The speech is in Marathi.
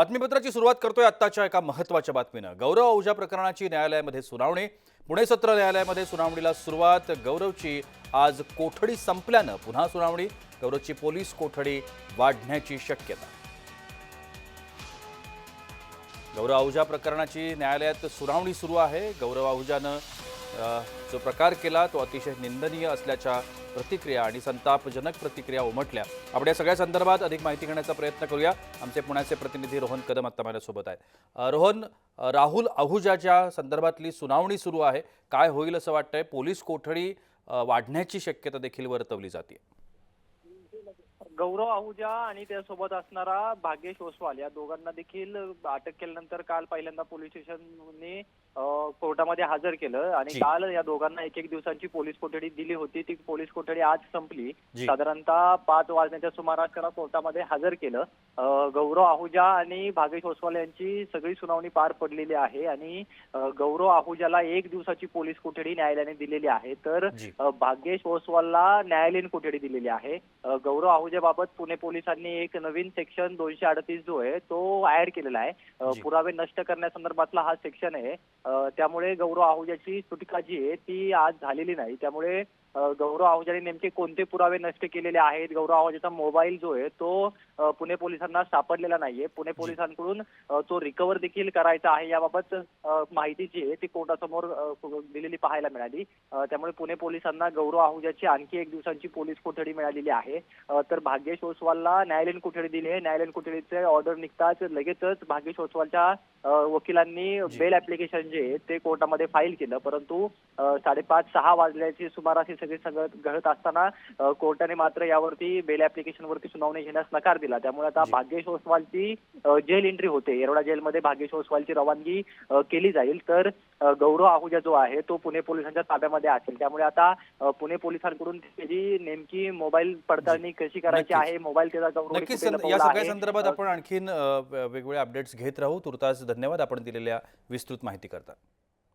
बातमीपत्राची सुरुवात करतोय आत्ताच्या एका महत्त्वाच्या बातमीनं. गौरव औजा प्रकरणाची न्यायालयामध्ये सुनावणी. पुणे सत्र न्यायालयामध्ये सुनावणीला सुरुवात. गौरवची आज कोठडी संपल्यानं पुन्हा सुनावणी. गौरवची पोलीस कोठडी वाढण्याची शक्यता. गौरव आहुजा प्रकरणाची न्यायालयात सुनावणी सुरू आहे. गौरव आहुजानं जो प्रकार केला तो अतिशय निंदनीय असल्याच्या प्रतिक्रिया आणि संतापजनक प्रतिक्रिया उमटल्या. आपण या सगळ्या संदर्भात अधिक माहिती घेण्याचा प्रयत्न करूया. आमचे पुण्याचे प्रतिनिधी रोहन कदम आत्ता माझ्यासोबत आहेत. रोहन राहुल आहुजाच्या संदर्भातली सुनावणी सुरू आहे. काय होईल असं वाटतंय? पोलीस कोठडी वाढण्याची शक्यता देखील वर्तवली जाते गौरव आहुजा आणि त्यासोबत असणारा भाग्येश ओसवाल या दोघांना देखील अटक केल्यानंतर काल पहिल्यांदा पोलीस स्टेशनने कोर्टामध्ये हजर केलं आणि. काल या दोघांना एक एक दिवसांची पोलीस कोठडी दिली होती. ती पोलीस कोठडी आज संपली. साधारणतः पाच वाजण्याच्या सुमारास त्याला कोर्टामध्ये हजर केलं. गौरव आहुजा आणि भागेश ओसवाल यांची सगळी सुनावणी पार पडलेली आहे आणि गौरव आहुजाला एक दिवसाची पोलीस कोठडी न्यायालयाने दिलेली आहे. तर भाग्येश ओसवालला न्यायालयीन कोठडी दिलेली आहे. गौरव आहुजाबाबत पुणे पोलिसांनी एक नवीन सेक्शन दोनशे अडतीस जो आहे तो ऍड केलेला आहे. पुरावे नष्ट करण्यासंदर्भातला हा सेक्शन आहे. त्यामुळे गौरव आहुजाची सुटका जी आहे ती आज झालेली नाही. त्यामुळे गौरव आहुजाने नेमके कोणते पुरावे नष्ट केलेले आहेत? गौरव आहुजाचा मोबाईल जो आहे तो पुणे पोलिसांना सापडलेला नाहीये. पुणे पोलिसांकडून तो रिकव्हर देखील करायचा आहे. याबाबत माहिती जी आहे ती कोर्टासमोर दिलेली पाहायला मिळाली. त्यामुळे पुणे पोलिसांना गौरव आहुजाची आणखी एक दिवसांची पोलीस कोठडी मिळालेली आहे. तर भाग्येश ओसवालला न्यायालयीन कोठडी दिली आहे. न्यायालयीन कोठडीचे ऑर्डर निघताच लगेचच भाग्येश ओसवालच्या वकिलांनी. बेल ऍप्लिकेशन जे आहे ते कोर्टामध्ये फाईल केलं. परंतु साडेपाच सहा वाजल्याची सुमारास सगळी सगळं घडत असताना कोर्टाने मात्र यावरती बेल ऍप्लिकेशन वरती सुनावणी घेण्यास नकार दिला. त्यामुळे आता. भाग्येश ओसवालची जेल एंट्री होते. येरवडा जेलमध्ये भाग्येश ओसवालची रवानगी केली जाईल. तर गौरव आहुजा जो आहे तो पुणे पोलिसांच्या ताब्यामध्ये असेल. त्यामुळे आता पुणे पोलिसांकडून त्याची नेमकी मोबाईल पडताळणी कशी करायची. आहे मोबाईल त्याचा गौरव या सगळ्या. संदर्भात आपण आणखीन वेगवेगळे अपडेट्स घेत राहू. तुर्तास धन्यवाद. आपण दिलेल्या विस्तृत माहिती करता